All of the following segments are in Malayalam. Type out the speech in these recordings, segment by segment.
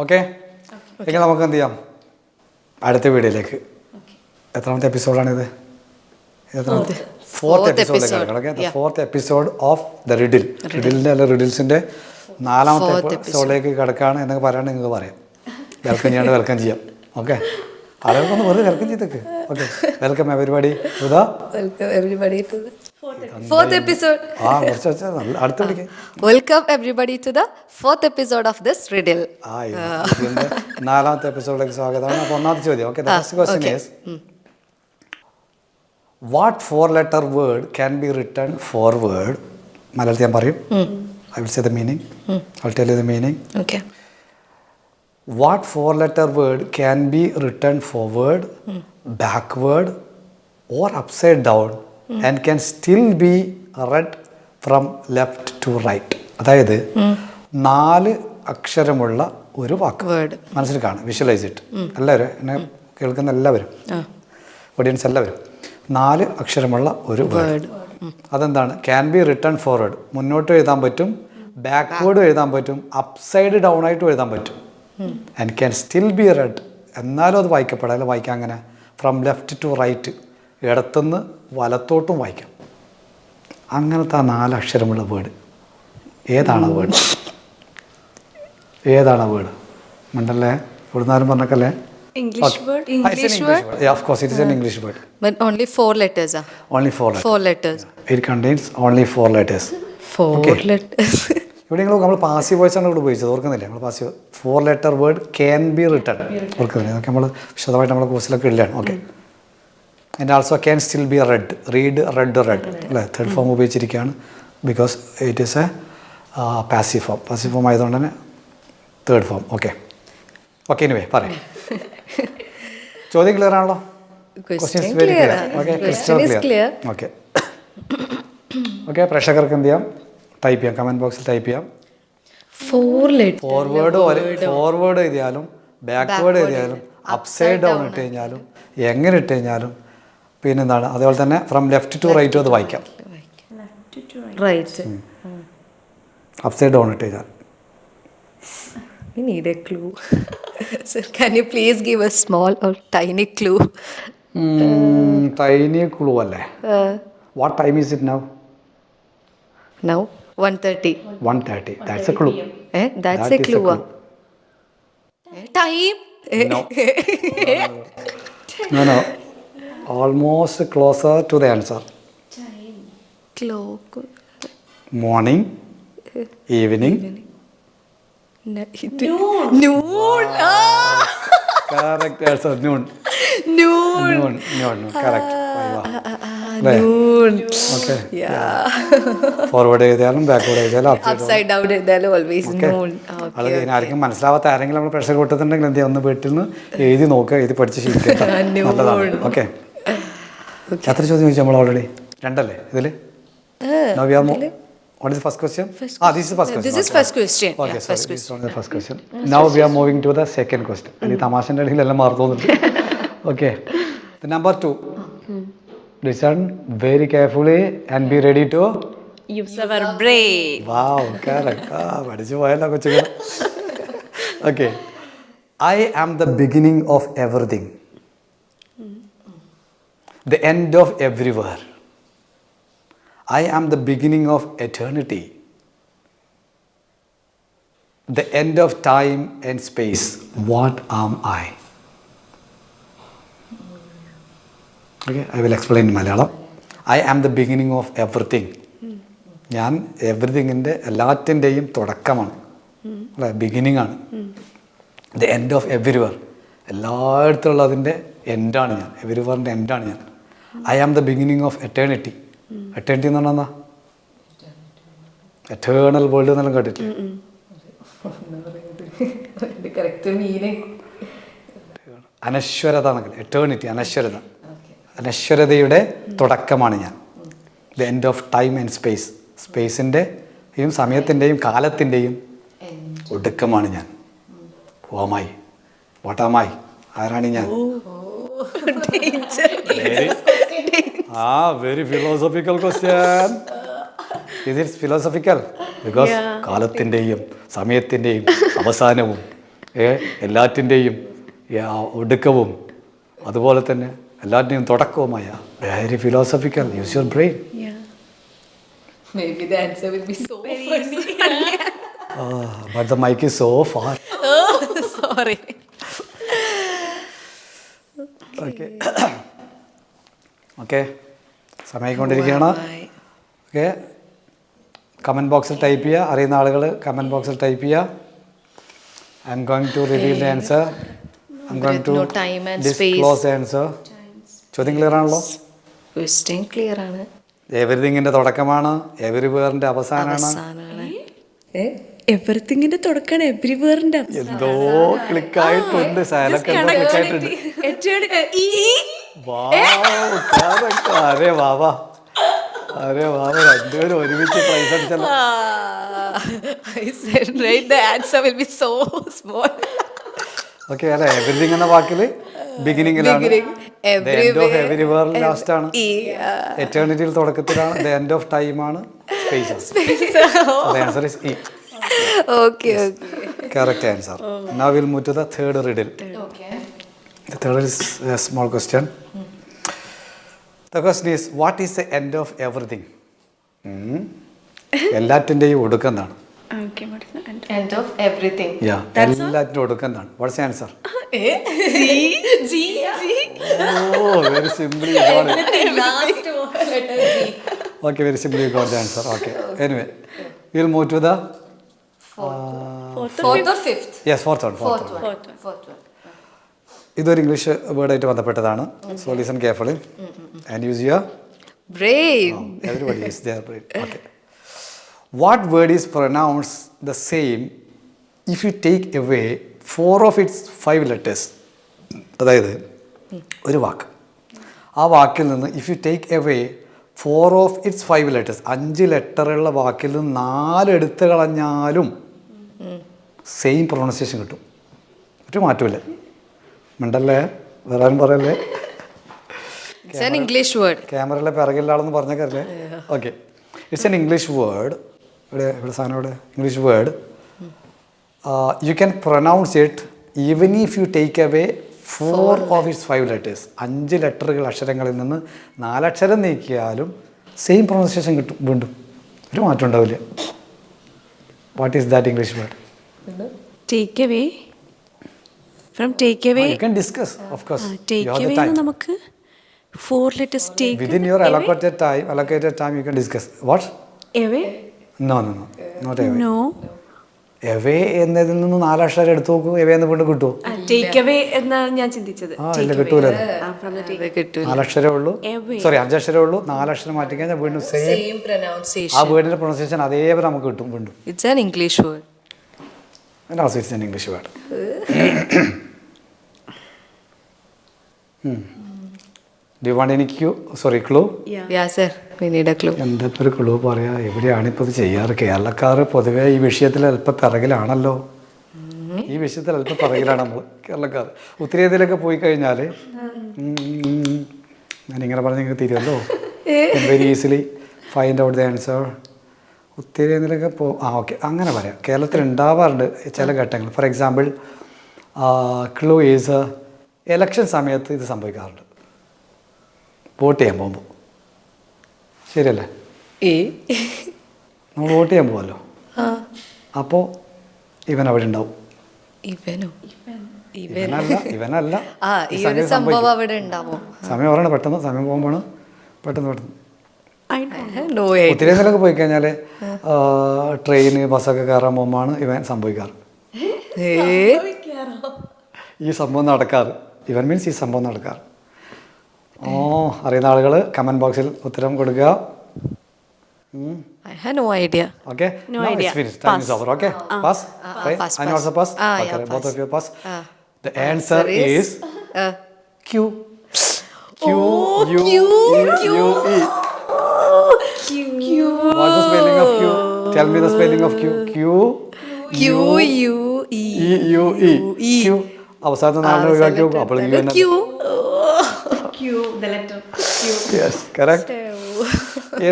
ഓക്കെ? എങ്കിൽ നമുക്ക് എന്ത് ചെയ്യാം? അടുത്ത വീഡിയോയിലേക്ക്. എത്രാമത്തെ എപ്പിസോഡാണിത്? എത്രാമത്തെ? ഫോർത്ത് എപ്പിസോഡിലേക്ക് okay fourth episode of the riddle റിഡിലിന്റെ അല്ല റിഡിൽസിന്റെ നാലാമത്തെ എപ്പിസോഡിലേക്ക് കിടക്കുകയാണ് എന്നൊക്കെ പറയാണ്ട് നിങ്ങൾക്ക് പറയാം. വെൽക്കം ചെയ്യാണ്ട് വെൽക്കം ചെയ്യാം. ഓക്കെ? ആളുകൾക്കൊന്ന് വെറുതെ വെൽക്കം ചെയ്തേക്ക്. Okay welcome everybody welcome the fourth episode. ആ കുറച്ച് വെച്ചാൽ നല്ല അടുത്ത് വിളിക്കാം. Welcome everybody to the fourth episode of this riddle. ആ ഇത് ഇതിന്റെ നാലാമത്തെ എപ്പിസോഡിലേക്ക് സ്വാഗതമാണ് അപ്പോൾ ഒന്നാമത്തെ ചോദ്യം. Okay first question is what four letter word can be written forward മലയാളത്തിൽ ഞാൻ പറയും. I will say the meaning I tell you the meaning Okay. What four letter word can be written forward backward or upside down and can still be read from left to right അതായത് നാല് അക്ഷരമുള്ള ഒരു വാക്ക്. മനസ്സിൽ കാണും വിഷ്വലൈസ് ഇട്ട് എല്ലാവരും എന്നെ കേൾക്കുന്ന എല്ലാവരും. ഓഡിയൻസ് എല്ലാവരും. നാല് അക്ഷരമുള്ള ഒരു വേർഡ് അതെന്താണ്? ക്യാൻ ബി റിട്ടേൺ ഫോർവേഡ് മുന്നോട്ട് എഴുതാൻ പറ്റും ബാക്ക്വേർഡ് എഴുതാൻ പറ്റും അപ്സൈഡ് ഡൗൺ ആയിട്ട് എഴുതാൻ പറ്റും. And can still be read എന്നാലും അത് വായിക്കപ്പെടാം. അല്ല വായിക്കാം അങ്ങനെ. ഫ്രം ലെഫ്റ്റ് ടു റൈറ്റ് ഇടത്തുനിന്ന് വലത്തോട്ടും വായിക്കാം അങ്ങനത്തെ ആ നാലക്ഷരമുള്ള വേർഡ് ഏതാണ് ആ വേർഡ് ഏതാണ് ആ വേർഡ് മണ്ടല്ലേ ഇവിടുന്നാരും പറഞ്ഞക്കല്ലേ English word. It's an English word. Yeah, of course, it is an English word. But only four letters. Ah. Only four letters. Four letters. It contains only four letters. Four Okay. letters. ഇവിടെ നിങ്ങൾ നമ്മൾ പാസീവ് വോയിസ് ആണ് ഇവിടെ ഉപയോഗിച്ചത് ഓർക്കുന്നില്ല നമ്മൾ passive four letter word can be return ഓർക്കുന്നില്ല അതൊക്കെ നമ്മൾ വിശദമായിട്ട് നമ്മുടെ കോഴ്സിലൊക്കെ ഇല്ലാണ് okay and also can still be red read red red അല്ലേ? Third form ഉപയോഗിച്ചിരിക്കുകയാണ്. Because it is a passive form passive form ആയതുകൊണ്ട് തന്നെ third form okay okay anyway പറയാം. ചോദ്യം ക്ലിയർ ആണല്ലോ? Question clear. Okay, is clear. Okay okay പ്രേക്ഷകർക്ക് എന്ത് ചെയ്യാം? ടൈപ്പ് ചെയ്യാം. കമന്റ് ബോക്സിൽ ടൈപ്പ് ചെയ്യാം. ഫോർവേഡ് ഫോർവേഡ് എഴുതിയാലും ബാക്ക്വേഡ് എഴുതിയാലും അപ്സൈഡ് ഡൗൺ ഇട്ട് കഴിഞ്ഞാലും എങ്ങനെ ഇട്ട് കഴിഞ്ഞാലും പിന്നെന്താണ് അതേപോലെ തന്നെ ഫ്രം ലെഫ്റ്റ് ടു റൈറ്റ് അത് വായിക്കാം. അപ്സൈഡ് ഡൗൺ ഇട്ട് കഴിഞ്ഞാൽ We need a clue. Sir, can you please give a small or tiny clue? Mm, tiny clue അല്ലേ Uh, what time is it now now, 1.30. One thirty that's a clue Eh? That's That a is a clue. Almost closer to the answer. Clock. Morning, evening. Night. Noon. Ah! Correct answer. Noon. Noon. Noon. Noon. noon. Correct. Ah, അല്ലേ? Noon. Okay. Yeah. ഫോർവേഡ് ചെയ്താലും ബാക്ക്വേഡ് ചെയ്താലും upside Upside down is there always noon. അത് Okay. ഇനി ആർക്കും മനസ്സിലാവാത്ത ആരെങ്കിലും നമ്മൾ പ്രഷർ കൂട്ടുന്നുണ്ടെങ്കിൽ എന്ത് ചെയ്യാം ഒന്ന് വീട്ടിൽ നിന്ന് എഴുതി നോക്കുക എഴുതി പഠിച്ച് ശീലിക്കുക Noon. നല്ലതാണ് ഓക്കെ എത്ര ചോദ്യം ചോദിച്ചു നമ്മൾ ഓൾറെഡി രണ്ടല്ലേ ഇതിൽ? Beginning of everything the end of everywhere I am the beginning of eternity the end of time and space what am I okay I will explain Malayalam I am the beginning of everything ഞാൻ എവറിത്തിങ്ങിന്റെ എല്ലാറ്റിന്റെയും തുടക്കമാണ്. അല്ലേ? ബിഗിനിങ് ആണ്. ദ എൻഡ് ഓഫ് എവരിവർ എല്ലായിടത്തുള്ള അതിന്റെ എൻഡാണ് ഞാൻ. എവരിവറിന്റെ എൻഡാണ് ഞാൻ. I am the beginning of eternity eternity എന്ന് പറഞ്ഞാൽ എറ്റേണൽ വേൾഡ് എന്നെല്ലാം കേട്ടിട്ടില്ലേ? the അനശ്വരത എന്നൊക്കെ എറ്റേണിറ്റി അനശ്വരത. അനശ്വരതയുടെ തുടക്കമാണ് ഞാൻ. The end of time and space സ്പേസിന്റെയും സമയത്തിന്റെയും കാലത്തിന്റെയും ഒടുക്കമാണ് ഞാൻ. ഓമായി വോട്ടാമായി ആരാണ് ഞാൻ? ആ very philosophical question. Is it philosophical because കാലത്തിന്റെയും സമയത്തിന്റെയും അവസാനവും ഏ എല്ലാറ്റിന്റെയും ഒടുക്കവും അതുപോലെ തന്നെ എല്ലാറ്റിന്റെയും തുടക്കവുമായ very philosophical use your brain Maybe the answer will be so but the mike so so far sorry. Okay okay? സമയക്കൊണ്ടിരിക്കുകയാണ്. Okay? Comment ബോക്സിൽ ടൈപ്പ് ചെയ്യുക. അറിയുന്ന ആളുകൾ കമന്റ് ബോക്സിൽ ടൈപ്പ് ചെയ്യുക. I'm going to reveal the answer I'm going to disclose answer ചോദ്യം ക്ലിയർ ആണല്ലോ? Question ക്ലിയർ ആണ്. എവരിതിങ്ങിന്റെ തുടക്കമാണ്. എവരി വേറിന്റെ അവസാനമാണ് എവറിത്തിങ്ങിന്റെ തുടക്കമാണ്. എവരി എവരിവേറിന്റെ എന്തോ ക്ലിക്കായിട്ടുണ്ട് ക്ലിക്കായിട്ടുണ്ട്. അരെ വാവാ അരേ വാവ രണ്ടുപേരും ഒരുമിച്ച് പ്രൈസ് അടിച്ചല്ലോ. I said the answer will be so small. Okay അല്ലെ? എവറിങ് എന്ന വാക്കിൽ ബിഗിനിങ്ങിലാണ് ലാസ്റ്റ് ആണ്. എറ്റേണിറ്റിയിൽ തുടക്കത്തിലാണ്. ദ എൻഡ് ഓഫ് ടൈം ആണ്. Correct answer now will move to the third riddle Okay. The third is a small question. The question is, what is the end of everything? Hmm? എല്ലാറ്റിന്റെയും the End of everything. Yeah എല്ലാറ്റിന്റെ G? G? Answer oh very simply Last letter G. Okay very you got the answer okay anyway will move to the Fourth or fifth? Yes fourth one fourth Fourth one. Fourth one. ഇതൊരു ഇംഗ്ലീഷ് വേർഡായിട്ട് ബന്ധപ്പെട്ടതാണ്. So listen carefully and use your what word is pronounce the same if you take away four of its five letters its five letters അതായത് ഒരു വാക്ക്. ആ വാക്കിൽ നിന്ന് if you take away four of its five letters അഞ്ച് ലെറ്ററുള്ള വാക്കിൽ നിന്ന് നാല് എടുത്തു കളഞ്ഞാലും സെയിം പ്രൊണൗൺസിയേഷൻ കിട്ടും. ഒരു മാറ്റമില്ല മിണ്ടല്ലേ? വരാൻ പറയല്ലേ? English word English word. ക്യാമറയിലെ പിറകിലാളെന്ന് കാര്യം okay it's an English word ഇവിടെ ഇവിടെ സാധനം ഇവിടെ. English word you can pronounce it even if you take away four of its five letters അഞ്ച് ലെറ്ററുകൾ അക്ഷരങ്ങളിൽ നിന്ന് നാലക്ഷരം നീക്കിയാലും സെയിം പ്രൊനൗൺസിയേഷൻ കിട്ടും വീണ്ടും. ഒരു മാറ്റം ഉണ്ടാവില്ല. What is that English word take away from take away discuss of course take away നമുക്ക് four letters take within your allocated time allocated time you can discuss what away no no no not away no away എന്നതിൽ നിന്ന് നാലക്ഷരം എടുത്തു നോക്കൂ. എവേ എന്ന് വീണ്ടും കിട്ടുമോ ടേക്ക് അവേ എന്നാണ് ഞാൻ ചിന്തിച്ചത്. ആ ഇല്ല കിട്ടൂല. നാലക്ഷരമേ ഉള്ളൂ. Away. സോറി അഞ്ചക്ഷരമേ ഉള്ളൂ. നാലക്ഷരം മാറ്റി കഴിഞ്ഞാൽ വീണ്ടും സെയിം Same pronunciation. ആ വേർഡിന്റെ പ്രൊണൗൺസിയേഷൻ അതേപോലെ നമുക്ക് കിട്ടും വീണ്ടും. It's an English word. And also it's an English word. hmm. Do you want any cue? Sorry, clue? Yeah, sir. We ഇപ്പൊ ഒരു ക്ലൂ പറയാ? എവിടെയാണ് ഇപ്പോൾ ഇത് ചെയ്യാറ്? കേരളക്കാർ പൊതുവേ ഈ വിഷയത്തിൽ അല്പം പിറകിലാണല്ലോ. ഈ വിഷയത്തിൽ അല്പം പിറകിലാണ് നമ്മൾ കേരളക്കാർ. ഉത്തരേന്ത്യയിലൊക്കെ പോയി കഴിഞ്ഞാൽ ഞാനിങ്ങനെ പറഞ്ഞ് നിങ്ങൾക്ക് തിരിയല്ലോ very easily find out the answer ഉത്തരേന്ത്യയിലൊക്കെ പോ ആ ഓക്കെ അങ്ങനെ പറയാം. കേരളത്തിൽ ഉണ്ടാവാറുണ്ട് ചില ഘട്ടങ്ങൾ. For example clue is election സമയത്ത് ഇത് സംഭവിക്കാറുണ്ട്. വോട്ട് ചെയ്യാൻ പോകുമ്പോൾ. ശരിയല്ലേ. നമ്മൾ വോട്ട് ചെയ്യാൻ പോകുമല്ലോ. അപ്പോൾ ഇവൻ അവിടെ ഉണ്ടാവും. ഇവനോ? ഇവൻ ഇവനല്ല. ഇവനല്ല സംഭവം അവിടെ ഉണ്ടാവോ. സമയം പറയണം പെട്ടെന്ന് സമയം പോകുമ്പോൾ പെട്ടെന്ന് പെട്ടെന്ന്. നോ ഉത്തരേന്ത്യയിലൊക്കെ പോയി കഴിഞ്ഞാൽ ട്രെയിന് ബസ്സൊക്കെ കയറാൻ പോകുമ്പോഴാണ് ഇവൻ സംഭവിക്കാറ്? ഈ സംഭവം നടക്കാറ്. ഇവർ മീൻസ് ഈ സംഭവം നടക്കാറ്. ഓ അറിയുന്ന ആളുകൾ കമന്റ് ബോക്സിൽ ഉത്തരം കൊടുക്കുക. ഓക്കെ അവസാനത്തെ നാളിനെ ഒഴിവാക്കി നോക്കും. അപ്പോൾ. യെസ് കറക്റ്റ്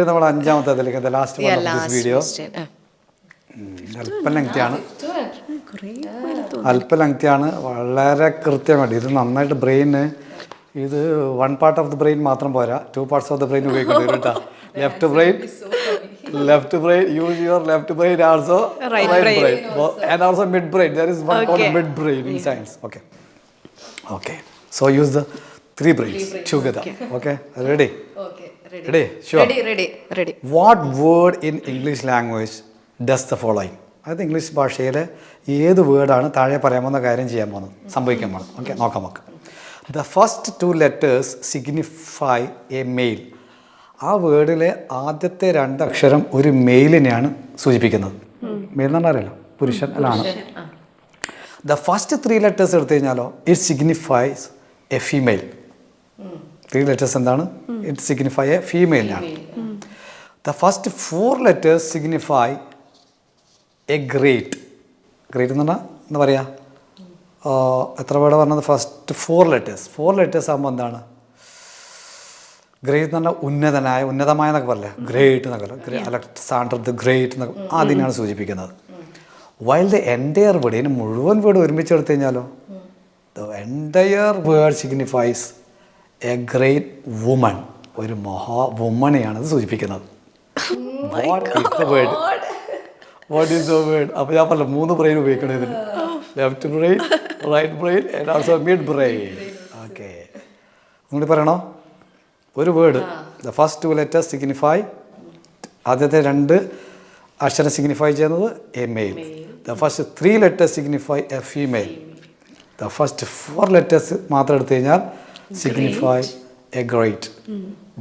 നമ്മുടെ അഞ്ചാമത്തെ അതിലേക്ക് ലാസ്റ്റ് വീഡിയോ അല്പ ലെങ്തിയാണ് വളരെ കൃത്യമായിട്ട് ഇത് നന്നായിട്ട് ബ്രെയിന് ഇത് one part of the brain മാത്രം പോരാ. Two parts of the brain ഉപയോഗിക്കേണ്ടി വരും കേട്ടോ left brain left brain use your left brain also Right right brain. Brain and also mid brain there is one called Okay. Mid brain in science okay okay so use the three brains together okay ready ready sure ready ready ready what word in English language does the following അതായത് ഇംഗ്ലീഷ് ഭാഷയിൽ ഏത് വേർഡാണ് താഴെ പറയാൻ പോകുന്ന കാര്യം ചെയ്യാൻ പോകുന്നത് സംഭവിക്കാൻ പോകുന്നത്. ഓക്കെ നോക്കാം നമുക്ക്. The first two letters signify a male ആ വേർഡിലെ ആദ്യത്തെ രണ്ട് അക്ഷരം ഒരു മെയിലിനെയാണ് സൂചിപ്പിക്കുന്നത്. മെയിൽ എന്ന് പറഞ്ഞാൽ പുരുഷൻ അല്ലാണ് ദ ഫസ്റ്റ് ത്രീ ലെറ്റേഴ്സ് എടുത്തു കഴിഞ്ഞാലോ? It signifies a female three letters എന്താണ്? It signify a ഫീമെയിലാണ് the first four letters signify a great great എന്ന് പറഞ്ഞാൽ എന്താ പറയുക എത്ര പേടെ പറഞ്ഞത്? First four letters four letters ആകുമ്പോൾ എന്താണ്? ഗ്രേറ്റ് എന്ന് പറഞ്ഞാൽ ഉന്നതനായ ഉന്നതമായ എന്നൊക്കെ പറയില്ല? ഗ്രേറ്റ് എന്നൊക്കെ അലക്സാണ്ടർ ദ ഗ്രേറ്റ് എന്നൊക്കെ അതിനാണ് സൂചിപ്പിക്കുന്നത്. വൈൽ ദ എന്റയർ വേർഡ് ഇതിന് മുഴുവൻ വേർഡ് ഒരുമിച്ച് എടുത്തു കഴിഞ്ഞാലോ? The entire word signifies a great woman ഒരു മഹാ വുമണെയാണ് അത് സൂചിപ്പിക്കുന്നത്. What is the word what is the word അപ്പോൾ ഞാൻ പറഞ്ഞ മൂന്ന് ബ്രെയിൻ ഉപയോഗിക്കണം ഇതിന് left brain right brain and also mid brain okay നിങ്ങൾ പറയണോ? ഒരു word the first two letter signify ആദ്യത്തെ രണ്ട് അക്ഷരം സിഗ്നിഫൈ ചെയ്യുന്നത് a male the first three letter signify a female the first four letters മാത്രം എടുത്തു കഴിഞ്ഞാൽ signify a great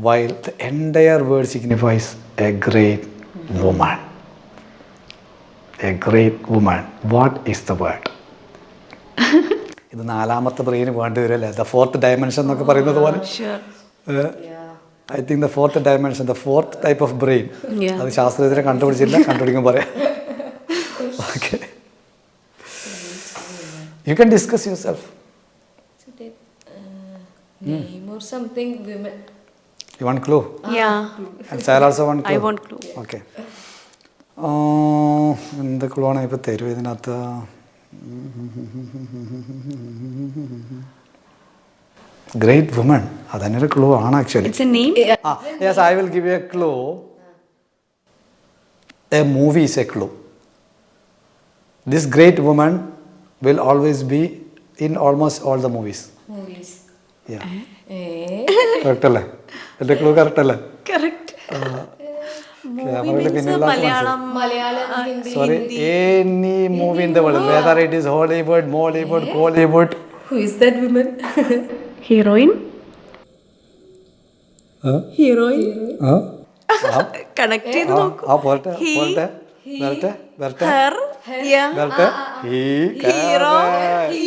while the entire word signifies a great woman a great woman what is the word ഇത് നാലാമത്തെ ബ്രെയിന് വേണ്ടി വരും അല്ലേ? ദ ഫോർത്ത് ഡയമെൻഷൻ എന്നൊക്കെ പറയുന്നത് പോലെ. I think the fourth dimension the fourth type of brain Yeah. അത് ശാസ്ത്രജ്ഞരെ കണ്ടുപിടിച്ചില്ല കണ്ടുപിടിക്കുമ്പോൾ പറയാം. Okay you can discuss yourself I want clue. എന്ത് ക്ലൂ ആണ്? ഇപ്പോൾ തരും ഇതിനകത്ത്. ഗ്രേറ്റ് വുമൺ അതന്നെ ഒരു ക്ലൂ ആണ് actually It's a name? Ah, yes, I will give you a clue. A movie is a clue. This great woman will always be in almost all the movies. Movies Yeah. Correct അല്ലേ എന്റെ ക്ലൂ കറക്റ്റ് അല്ലേ Correct. ക്യാമറയിൽ പിന്നിലുള്ള Malayalam Malayalam Hindi sorry any movie in the world whether it is Hollywood Mollywood Kollywood who is that women heroine heroine connect ചെയ്ത് നോക്കൂ. ആ പോരട്ടെ പോരട്ടെ. വരട്ടെ വരട്ടെ. ഹെർ യാ വരട്ടെ. ഈ ഹീറോ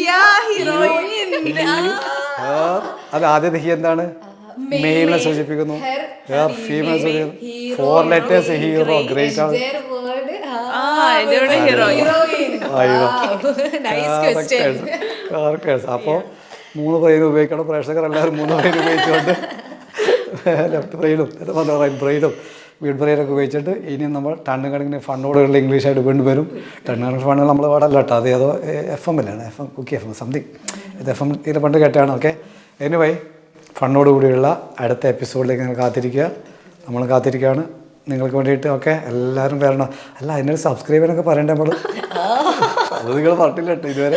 യാ ഹീറോയിൻ അത് ആദ്യത്തെ ഹി എന്താണ്? മെയിലിനെ സൂചിപ്പിക്കുന്നു ഫീമെയിൽ സൂചിപ്പിക്കുന്നു ഫോർ ലെറ്റേഴ്സ് ഹീറോ ഗ്രേറ്റ് ആണ്. ഹീറോയിൻ അയ്യോ നൈസ് ക്വസ്റ്റ്യൻ അപ്പോൾ മൂന്ന് ബ്രെയിൻ ഉപയോഗിക്കണം. പ്രേക്ഷകർ എല്ലാവരും മൂന്ന് ബ്രെയിൻ ഉപയോഗിച്ചുകൊണ്ട് ലെഫ്റ്റ് ബ്രെയിനും റൈറ്റ് ബ്രെയിനും മിഡ് ബ്രെയിനൊക്കെ ഉപയോഗിച്ചിട്ട് ഇനിയും നമ്മൾ ടണ്ണ് കണക്കിന് ഫണ്ടോടുകളിൽ ഇംഗ്ലീഷായിട്ട് വീണ്ടും വരും. ടണ്ണ് കണക്കിന് ഫണ്ടുകൾ നമ്മൾ പാടല്ല കേട്ടോ. അത് ഏതോ എഫ് എമ്മിലാണ് എഫ് എം കുക്കി എഫ് എം സംതിങ് ഇത് എഫ് എം ഇത് പണ്ട് കേട്ടാണ് ഓക്കെ എനിവൈ ഫണ്ണോട് കൂടിയുള്ള അടുത്ത എപ്പിസോഡിലേക്ക് നിങ്ങൾ കാത്തിരിക്കുക. നമ്മൾ കാത്തിരിക്കുകയാണ്. നിങ്ങൾക്ക് വേണ്ടിയിട്ട് ഓക്കെ എല്ലാവരും വരണം. അല്ല അതിനൊരു സബ്സ്ക്രൈബ് പറയണ്ടേ നമ്മൾ അത് നിങ്ങൾ പറഞ്ഞില്ല കേട്ടോ ഇതുവരെ.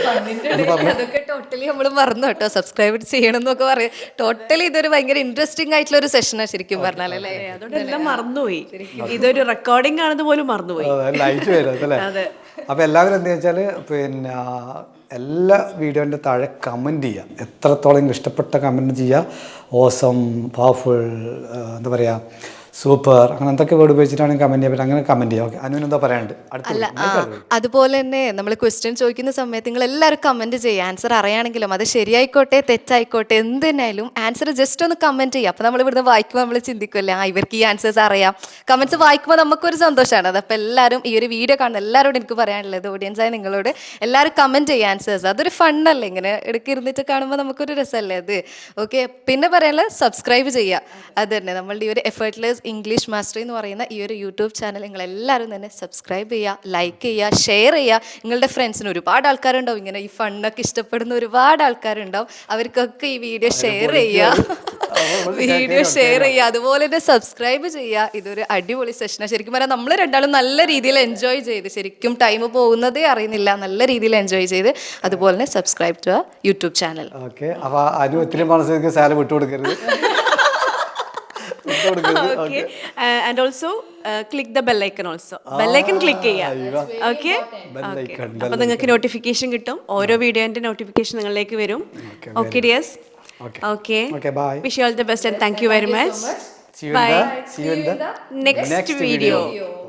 അതൊക്കെ ടോട്ടലി നമ്മൾ മറന്നു കേട്ടോ. സബ്സ്ക്രൈബ് ചെയ്യണം എന്നൊക്കെ പറയാം. ടോട്ടലി ഇതൊരു ഭയങ്കര ഇൻട്രസ്റ്റിംഗ് ആയിട്ടുള്ള ഒരു സെഷനാണ് ശരിക്കും പറഞ്ഞാൽ അല്ലേ? അതുകൊണ്ട് എല്ലാം മറന്നുപോയി. ഇതൊരു റെക്കോർഡിംഗ് ആണെന്ന് പോലും മറന്നുപോയി. ലൈറ്റ് വരും അല്ലേ? അപ്പോൾ എല്ലാവരും എന്താ വെച്ചാൽ പിന്നെ എല്ലാ വീഡിയോന്റെ താഴെ കമന്റ് ചെയ്യുക എത്രത്തോളം ഇഷ്ടപ്പെട്ട കമന്റ് ചെയ്യുക ഓസം പവർഫുൾ എന്താ പറയുക സൂപ്പർ. അങ്ങനെ എന്തൊക്കെ വേർഡ് ഉപയോഗിച്ചിട്ടാണ് കമന്റ് ചെയ്യാൻ അങ്ങനെ കമന്റ് ചെയ്യാം. ഓക്കെ അനുവിന് എന്താ പറയാനുണ്ട്. അല്ല അതുപോലെ തന്നെ നമ്മൾ ക്വസ്റ്റ്യൻ ചോദിക്കുന്ന സമയത്ത് നിങ്ങൾ എല്ലാവരും കമന്റ് ചെയ്യുക. ആൻസർ അറിയാണെങ്കിലും അത് ശരിയായിക്കോട്ടെ തെറ്റായിക്കോട്ടെ എന്ത് തന്നെയായാലും ആൻസർ ജസ്റ്റ് ഒന്ന് കമന്റ് ചെയ്യുക. അപ്പോൾ നമ്മൾ ഇവിടുന്ന് വായിക്കുമ്പോൾ നമ്മൾ ചിന്തിക്കുമല്ലേ ആ ഇവർക്ക് ഈ ആൻസേഴ്സ് അറിയാം. കമന്റ്സ് വായിക്കുമ്പോൾ നമുക്കൊരു സന്തോഷമാണ് അതപ്പോൾ എല്ലാവരും ഈ ഒരു വീഡിയോ കാണുന്ന എല്ലാവരോടും എനിക്ക് പറയാനുള്ളത് ഓഡിയൻസ് ഓഡിയൻസായ നിങ്ങളോട് എല്ലാവരും കമന്റ് ചെയ്യുക ആൻസേഴ്സ് അതൊരു ഫണ്ണല്ലേ ഇങ്ങനെ ഇടയ്ക്ക് ഇരുന്നിട്ട് കാണുമ്പോൾ നമുക്കൊരു രസമല്ലേ അത്? ഓക്കെ പിന്നെ പറയാനുള്ളത് സബ്സ്ക്രൈബ് ചെയ്യുക. അത് തന്നെ. നമ്മളുടെ ഈ ഒരു എഫേർട്ട്ലെസ് ഇംഗ്ലീഷ് മാസ്റ്ററി എന്ന് പറയുന്ന ഈ ഒരു യൂട്യൂബ് ചാനൽ നിങ്ങൾ എല്ലാവരും തന്നെ സബ്സ്ക്രൈബ് ചെയ്യുക ലൈക്ക് ചെയ്യുക ഷെയർ ചെയ്യുക. നിങ്ങളുടെ ഫ്രണ്ട്സിന് ഒരുപാട് ആൾക്കാരുണ്ടാവും. ഇങ്ങനെ ഈ ഫണ്ണൊക്കെ ഇഷ്ടപ്പെടുന്ന ഒരുപാട് ആൾക്കാരുണ്ടാവും. അവർക്കൊക്കെ ഈ വീഡിയോ ഷെയർ ചെയ്യുക. വീഡിയോ ഷെയർ ചെയ്യുക. അതുപോലെ തന്നെ സബ്സ്ക്രൈബ് ചെയ്യുക. ഇതൊരു അടിപൊളി സെഷനാണ് ശരിക്കും പറഞ്ഞാൽ നമ്മൾ രണ്ടാളും നല്ല രീതിയിൽ എൻജോയ് ചെയ്ത് ശരിക്കും ടൈം പോകുന്നതേ അറിയുന്നില്ല. നല്ല രീതിയിൽ എൻജോയ് ചെയ്ത് അതുപോലെ തന്നെ subscribe to YouTube channel okay അപ്പോൾ അനു ഒത്തിരി മനസ്സിലേക്ക് സാല വിട്ടുകൊടുക്കരുത് വിട്ടുകൊടുക്കരുത്. Okay and also click the bell icon also bell icon click ചെയ്യാം. ഓക്കെ Bell-icon, അപ്പൊ നിങ്ങൾക്ക് നോട്ടിഫിക്കേഷൻ കിട്ടും. ഓരോ വീഡിയോന്റെ നോട്ടിഫിക്കേഷൻ നിങ്ങളിലേക്ക് വരും. Okay dears Okay. Okay Okay, wish you all the best and thank you very much bye next in